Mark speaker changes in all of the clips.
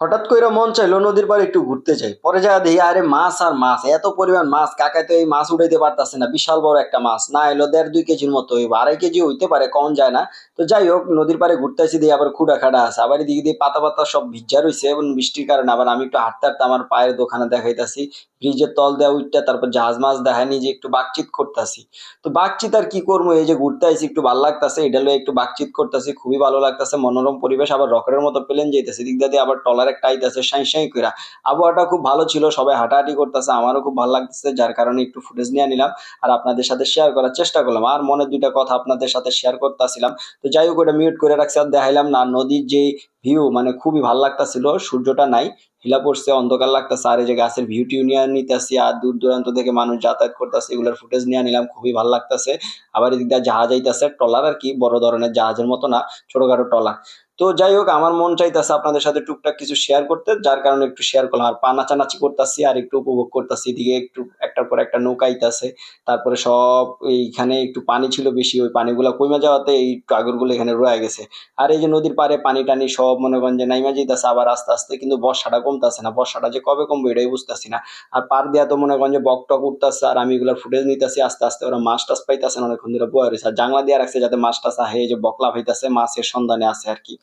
Speaker 1: হঠাৎ করে মন চাইলো নদীর পাড়ে একটু ঘুরতে যাই। পরে যা দেখি, আরে মাছ আর মাছ, এত পরিমাণ মাছ কাকায় তো এই মাছ উঠাইতে পারতাছে না, বিশাল বড় একটা মাছ। না এলো দেড় দুই কেজির মতো হইব, আড়াই কেজি হইতে পারে, কম যায় না। তো যাই হোক, নদীর পাড়ে ঘুরতে আসি দিয়ে আবার খুঁড়া খাড়া আছে। আবার এদিকে দিয়ে পাতা পাতা সব ভিজা রয়েছে এবং বৃষ্টির কারণে আবার আমি একটু হাঁটতে হাঁটতে আমার পায়ের দোকানে দেখাইতাছি। ব্রিজের তল দেওয়া উঠটা তারপর জাহাজ মাছ দেখায় নিজে একটু বাকচিত করতেছি। তো বাকচিত আর কি করব, এই যে ঘুরতে আসি একটু ভালো লাগতাছে, এটা লয়ে একটু বাকচিত করতেছি, খুবই ভালো লাগতাছে, মনোরম পরিবেশ, আবার রকেটের মতো প্লেন যাইতেছে। দিক দিয়ে আবার টলার একটা আইতেছে সাই সাই কইরা। আবহাওয়াটা খুব ভালো ছিল, সবাই হাঁটাহাঁটি করতেছে, আমারও খুব ভালো লাগতেছে, যার কারণে একটু ফুটেজ নিয়ে নিলাম আর আপনাদের সাথে শেয়ার করার চেষ্টা করলাম। আর মনের দুইটা কথা আপনাদের সাথে শেয়ার করতেছিলাম। তো যাই হোক ওটা মিউট করে রাখছি আর দেখাইলাম না, নদীর যে ভিউ মানে খুবই ভালো লাগতাছিল, সূর্যটা নাই, হিলা পড়ছে, অন্ধকার লাগতেছে, আর এই যে গাছের ভিউ টিউ নিয়ে নিতেছি, আর দূর দূরান্ত থেকে মানুষ যাতায়াত করতেছে, এগুলোর ফুটেজ নিয়ে নিলাম, খুবই ভালো লাগতেছে। আবার এদিক দিয়ে জাহাজ আইতাছে ট্রলার আর কি, বড় ধরনের জাহাজের মতো না, ছোটখাটো ট্রলার তো যাই হোক, আমার মন চাইতেছে আপনাদের সাথে টুকটাক কিছু শেয়ার করতে, যার কারণে একটু শেয়ার করলাম, আর পা নাচানাচি করতেছি, আর একটু উপভোগ করতেছি, এদিকে একটু, একটার পর একটা নৌকা আইতাছে, তারপরে সব এইখানে একটু পানি ছিল বেশি, ওই পানিগুলো কমে যাওয়াতে এই টাগরগুলো এখানে রয়ে গেছে। আর এই যে নদীর পাড়ে পানি টানি সব মনে করেন যে নাইমা যাইতেছে, আবার আস্তে আস্তে কিন্তু বর্ষাটা কমতেছে না। বর্ষাটা যে কবে কমবে এটাই বুঝতেছি না। আর পার দেওয়া তো মনে করেন যে বক টক উঠতেছে, আর আমি এগুলোর ফুটেজ নিতেছি, আস্তে আস্তে ওরা মাছ টাছ পাইতেছে না অনেকক্ষণ ধরে বয়ে রয়েছে। আর জাংলা দিয়ে রাখছে যাতে মাছ টাছ আহে যে বকলা হইতেছে, মাছের সন্ধানে আছে আর কি।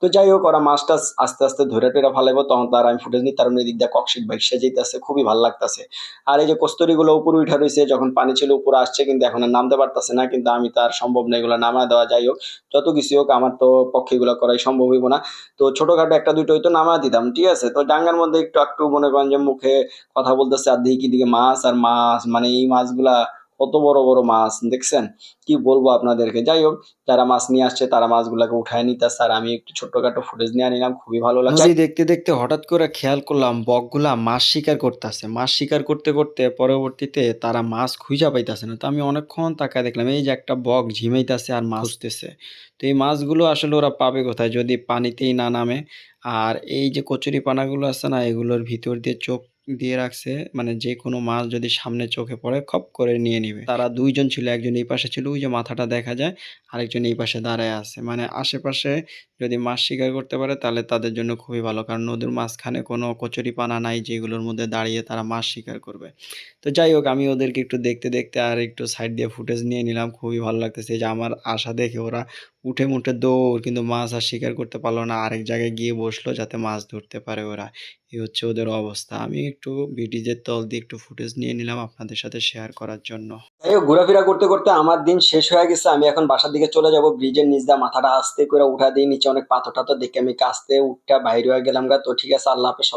Speaker 1: তো যাই হোক, ওরা মাছ টাছ আস্তে আস্তে ধরে টেরা ফালাইবো, তখন তার আমি ফুটেজ নিই তার এদিক দিয়ে ককশিট বাইক সেজেইতেছে খুবই ভালো লাগতেছে। আর এই যে কস্তুরিগুলো উপরে উঠে রয়েছে, যখন পানি ছিল উপরে আসছে, কিন্তু এখন আর নামতে পারতেছে না, কিন্তু আমি তার সম্ভব না এগুলো নামা দেওয়া, যাই হোক। যত কিছু হোক, আমার তো পক্ষে এগুলো করাই সম্ভব হইব না। তো ছোটখাটো একটা দুটো হয়তো নামা দিতাম, ঠিক আছে? তো ডাঙ্গার মধ্যে একটু একটু মনে করেন যে মুখে কথা বলতেছে আর দিকে দিকে মাছ আর মাছ মানে এই মাছগুলা কত বড় বড় মাছ দেখছেন? কি বলব আপনাদেরকে? যাই হোক যারা মাছ নিয়ে আসছে তারা মাছগুলাকে উঠায় নিতেছে আর আমি একটু ছোটখাটো ফুটেজ নিয়ে নিলাম খুবই ভালো লাগছে।
Speaker 2: দেখতে দেখতে হঠাৎ করে খেয়াল করলাম বকগুলা মাছ শিকার করতেছে মাছ শিকার করতে করতে পরবর্তীতে তারা মাছ খুঁজা পাইতেছে না। তো আমি অনেকক্ষণ তাকায় দেখলাম এই যে একটা বক ঝিমাইতেছে আর মাছ খুঁজতেছে তো এই মাছগুলো আসলে ওরা পাবে কোথায়? যদি পানিতেই না নামে। আর এই যে কচুরি পানাগুলো আছে না এগুলোর ভিতর দিয়ে চোখ দিয়ে রাখছে মানে যে কোনো মাছ যদি সামনে চোখে পড়ে, খপ করে নিয়ে নিবে। তারা দুইজন ছিল, একজন এই পাশে ছিল, ওই যে মাথাটা দেখা যায়, আরেকজন এই পাশে দাঁড়ায় আছে। মানে আশেপাশে যদি মাছ শিকার করতে পারে, তাহলে তাদের জন্য খুবই ভালো। কারণ নদীর মাঝখানে কোনো কচুরি পানা নাই, যেগুলোর মধ্যে দাঁড়িয়ে তারা মাছ শিকার করবে। তো যাই হোক, আমি ওদেরকে একটু দেখতে দেখতে আর একটু সাইড দিয়ে ফুটেজ নিয়ে নিলাম। খুবই ভালো লাগতেছে। যে আমার আশা দেখে ওরা উঠে মুঠে দৌড়, কিন্তু মাছ আর শিকার করতে পারল না। আরেক জায়গায় গিয়ে বসল যাতে মাছ ধরতে পারে ওরা। এই হচ্ছে ওদের অবস্থা। আমি একটু ব্রিটিজের তল দিয়ে একটু ফুটেজ নিয়ে নিলাম আপনাদের সাথে শেয়ার করার জন্য।
Speaker 1: এই ঘোরাফেরা করতে করতে আমার দিন শেষ হয়ে গেছে। আমি এখন বাসার দিকে চলে যাব। ব্রিজের নিচ দিয়ে মাথাটা আস্তে করে উঠা দিয়ে নিচে অনেক পাথর টাথর দেখে আমি কাস্তে উঠটা বাইরে হয়ে গেলাম গা। তো ঠিক আছে, আল্লাহ হাফেজ